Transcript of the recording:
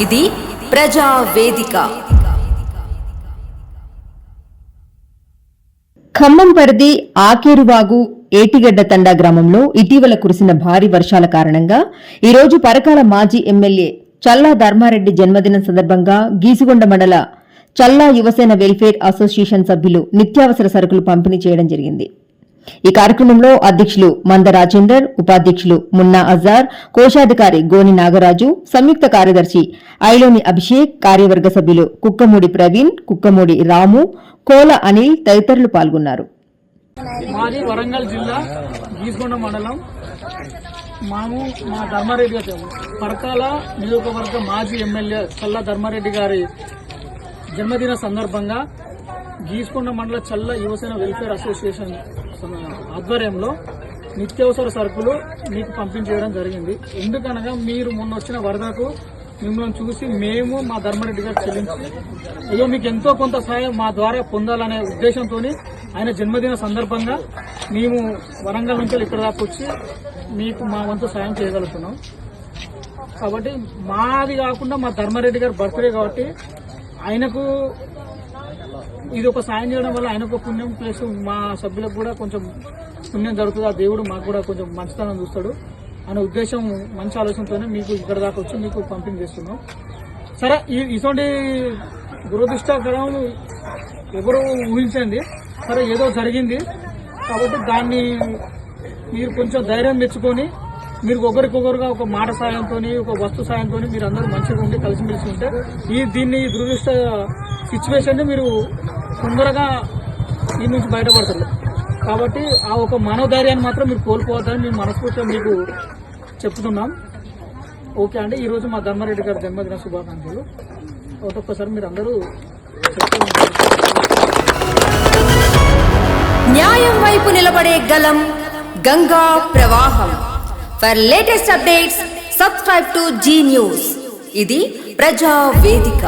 ఇది ప్రజా వేదిక. ఖమ్మం పరిధి ఆకేరువాగు ఏటిగడ్డ తండా గ్రామంలో ఇటీవల కురిసిన భారీ వర్షాల కారణంగా ఈరోజు పరకాల మాజీ ఎమ్మెల్యే చల్లా ధర్మారెడ్డి జన్మదినం సందర్భంగా గీసుగొండ మండల చల్లా యువసేన వెల్ఫేర్ అసోసియేషన్ సభ్యులు నిత్యావసర సరుకులు పంపిణీ చేయడం జరిగింది. ఈ కార్యక్రమంలో అధ్యక్షులు మంద రాజేందర్ ఉపాధ్యక్షులు మున్నా అజార్ కోశాధికారి గోని నాగరాజు సంయుక్త కార్యదర్శి ఐలోని అభిషేక్ కార్యవర్గ సభ్యులు కుక్కమూడి ప్రవీణ్ కుక్కమూడి రాము కోల అనిల్ తదితరులు పాల్గొన్నారు. మాది వరంగల్ జిల్లా గీసుకొండ మండలం. మాము మా ధర్మారెడ్డి గారు పరకాల నియోజకవర్గ మాజీ ఎమ్మెల్యే చల్ల ధర్మారెడ్డి గారి జన్మదిన సందర్భంగా గీసుకొండ మండల చల్ల యువసేన వెల్ఫేర్ అసోసియేషన్ ఆధ్వర్యంలో నిత్యావసర సరుకులు మీకు పంపించేయడం జరిగింది. ఎందుకనగా మీరు మొన్న వచ్చిన వరదకు మిమ్మల్ని చూసి మేము మా ధర్మారెడ్డి గారు చెల్లించి అయ్యో మీకు ఎంతో కొంత సహాయం మా ద్వారా పొందాలనే ఉద్దేశంతో ఆయన జన్మదిన సందర్భంగా మేము వరంగల్ నుంచి ఇక్కడ దాకా వచ్చి మీకు మా వంతు సాయం చేయగలుగుతున్నాం. కాబట్టి మాది కాకుండా మా ధర్మారెడ్డి గారి బర్త్డే కాబట్టి ఆయనకు ఇది ఒక సాయం చేయడం వల్ల ఆయన ఒక పుణ్యం ప్లస్ మా సభ్యులకు కూడా కొంచెం పుణ్యం జరుగుతుంది. ఆ దేవుడు మాకు కూడా కొంచెం మంచితనం చూస్తాడు. అనే ఉద్దేశం మంచి ఆలోచనతోనే మీకు ఇక్కడ దాకా వచ్చి మీకు పంపిణీ చేస్తున్నాం. సరే ఈ- ఇటువంటి దురదృష్టకరం ఎవరు ఊహించండి. సరే ఏదో జరిగింది. కాబట్టి దాన్ని మీరు కొంచెం ధైర్యం తెచ్చుకొని మీరు ఒకరికొకరుగా ఒక మాట సాయంతో ఒక వస్తు సాయంతో మీరు అందరూ మంచిగా ఉండి కలిసిమెలిసి ఉంటే ఈ దీన్ని దురదృష్ట సిచ్యువేషన్ని మీరు తొందరగా ఈ నుంచి బయటపడతారు. కాబట్టి ఆ ఒక మనోధైర్యాన్ని మాత్రం మీరు కోల్పోవద్దని మేము మనస్ఫూర్తిగా మీకు చెప్తున్నాం. ఓకే అండి ఈరోజు మా ధర్మారెడ్డి గారి జన్మదిన శుభాకాంక్షలు. ఒక్కొక్కసారి మీరు అందరూ న్యాయం వైపు నిలబడే గలం గంగా ప్రవాహం. For latest updates subscribe to Zee news ఇది ప్రజా వేదిక.